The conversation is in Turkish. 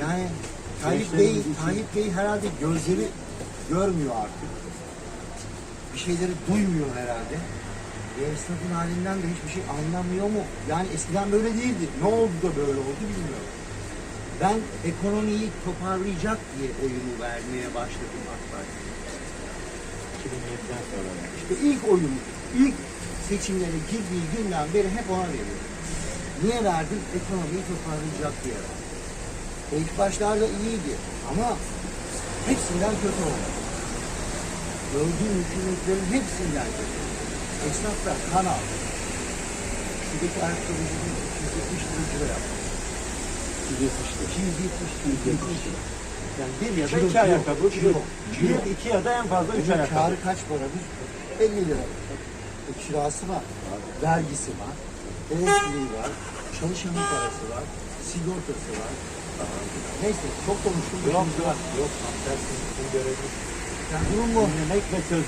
Yani Tayyip Bey, Tayyip Bey herhalde gözleri görmüyor artık. Bir şeyleri duymuyor herhalde. Ve esnafın halinden de hiçbir şey anlamıyor mu? Yani eskiden böyle değildi. Ne oldu da böyle oldu bilmiyorum. Ben ekonomiyi toparlayacak diye oyumu vermeye başladım AK Parti'ye. 2007'den sonra. İşte ilk oyun, ilk seçimlere girdiği günden beri hep ona veriyorum. Niye verdim? Ekonomiyi toparlayacak diye verdim. İlk başlarda iyiydi ama hepsinden kötü oldu. Gördüğüm hükümetlerin hepsinden kötü. Esnaflar kan aldı. Şuradaki ayakkabıcının 270 lira yaptı. 270 lira. Yani bir ya da iki ayakkabı. kilo, Bir, iki ya da en fazla üç ayakkabı. kârı kaç paradır? 50 lira. E, kirası var, vergisi var, elektriği var, çalışanın parası var, sigortası var. Neyse çok konuştum. Yok yok yok. Tam tersine bizim görevimiz Yani bunun bu. dinlemek ve çözmek.